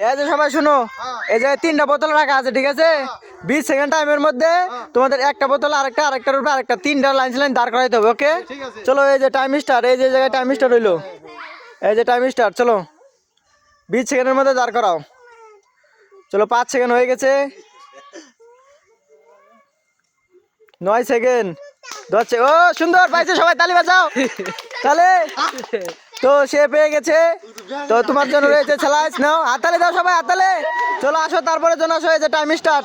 এই যে সবাই শুনো এই যে তিনটা বোতল রাখা আছে ঠিক আছে? বিশ সেকেন্ড টাইমের মধ্যে তোমাদের একটা বোতল আরেকটা আরেকটার উপরে আরেকটা তিনটা লাইন লাইন দাঁড় করাইতে হবে ওকে চলো এই যে টাইম স্টার এই যে জায়গায় টাইম স্টার হইল। এই যে টাইম স্টার চলো। বিশ সেকেন্ডের মধ্যে দাঁড় করাও। চলো পাঁচ সেকেন্ড হয়ে গেছে। নয় সেকেন্ড দশ ও সুন্দর পাইছে সবাই তালি বাজাও। তাহলে তো সে পেয়ে গেছে। তো তোমার জন্য রয়েছে স্যালাইস নাও। হাতালে দাও সবাই হাতালে চলো আসো, তারপরে জন্য আসো যে টাইম স্টার্ট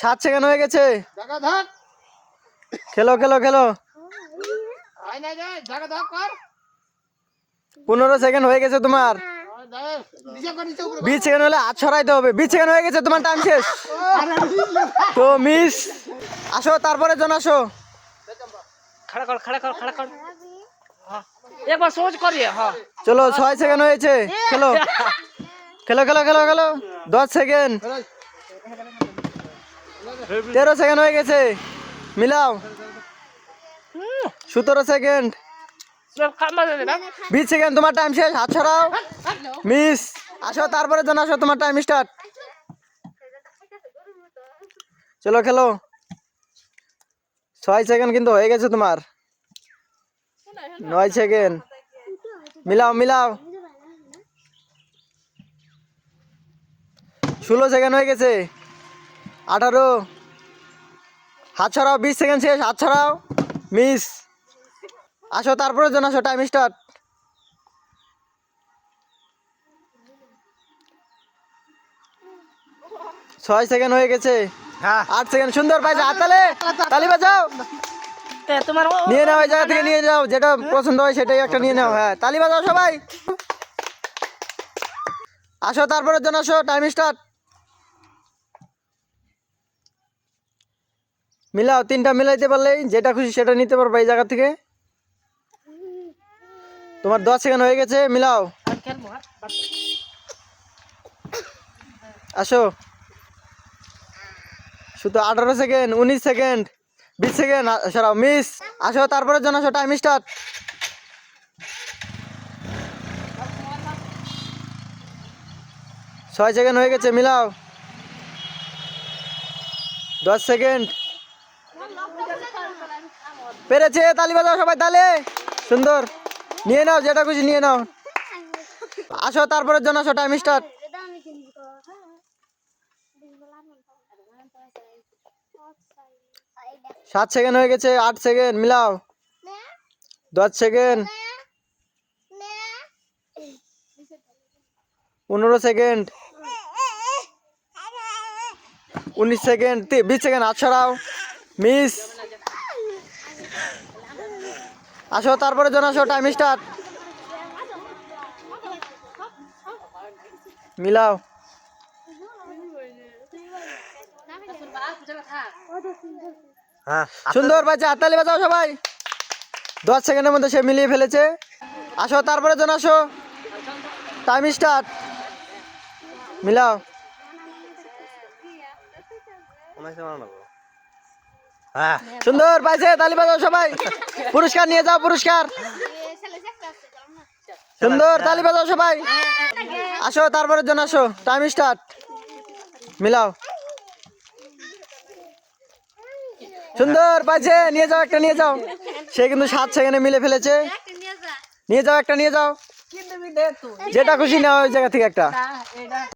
সাত সেকেন্ড হয়ে গেছে। খেলো খেলো খেলো। পনেরো সেকেন্ড হয়ে গেছে তোমার। বিশ সেকেন্ড হলে হাত ছড়াইতে হবে। বিশ সেকেন্ড হয়ে গেছে, তোমার টাইম শেষ। তো মিস আসো তারপরে জন আসো। খাড়া কর খাড়া কর খাড়া কর। হ্যাঁ। একবার সোজ হ্যাঁ। চলো ছয় সেকেন্ড হয়েছে। খেলো। খেলো খেলো খেলো খেলো। দশ সেকেন্ড তেরো সেকেন্ড হয়ে গেছে। মিলাও। সতেরো সেকেন্ড বিশ সেকেন্ড তোমার টাইম শেষ। হাত ছড়াও মিস। আসো তারপরে জন আসো তোমার টাইম স্টার্ট চলো খেলো। ছয় সেকেন্ড কিন্তু হয়ে গেছে তোমার। নয় সেকেন্ড মিলাও মিলাও। ষোলো সেকেন্ড হয়ে গেছে। আঠারো। হাত ছড়াও বিশ সেকেন্ড শেষ, হাত ছড়াও মিস। আসো তারপরে জন আসো টাইম স্টার্ট ছয় সেকেন্ড হয়ে গেছে। হ্যাঁ। আট সেকেন্ড সুন্দর পাইছে হাতালে তালি। বাজাও। নিয়ে নাও ওই জায়গা থেকে নিয়ে যাও যেটা পছন্দ হয় সেটাই একটা নিয়ে নাও হ্যাঁ। তালি বাজাও সবাই। আসো তারপরে জন আসো টাইম স্টার্ট মিলাও তিনটা মিলাইতে পারলেই যেটা খুশি সেটা নিতে পারবে এই জায়গা থেকে। তোমার দশ সেকেন্ড হয়ে গেছে মিলাও। আসো। শুধু আঠারো সেকেন্ড উনিশ সেকেন্ড বিশ সেকেন্ড সরাও মিস আসো তারপরে জন আসো টাইম স্টার্ট ছয় সেকেন্ড হয়ে গেছে, মিলাও। দশ সেকেন্ড পেরেছে, তালি বাজাও সবাই, তালে। সুন্দর। নিয়ে নাও, যেটা খুশি নিয়ে নাও। আসো তারপরে জন আসো টাইম স্টার্ট সাত সেকেন্ড হয়ে গেছে, আট সেকেন্ড মিলাও। দশ সেকেন্ড পনেরো সেকেন্ড উনিশ সেকেন্ড বিশ সেকেন্ড হাত ছড়াও মিস। আসো, তারপরে জন আসো, টাইম স্টার্ট মিলাও। সুন্দর বাচ্চা হাততালি বাজাও সবাই। দশ সেকেন্ডের মধ্যে সে মিলিয়ে ফেলেছে। আসো তারপরে জন আসো। টাইম স্টার্ট মিলাও। সুন্দর পাইছে তালি বাজাও সবাই। পুরস্কার নিয়ে যাও পুরস্কার। সুন্দর তালি বাজাও সবাই। আসো তারপরে জন আসো। টাইম স্টার্ট মিলাও। সুন্দর পাইছে নিয়ে যাও একটা নিয়ে যাও। সে কিন্তু সাত সেখানে মিলে ফেলেছে। নিয়ে যাও একটা নিয়ে যাও। যেটা খুশি নেওয়া ওই জায়গা থেকে একটা।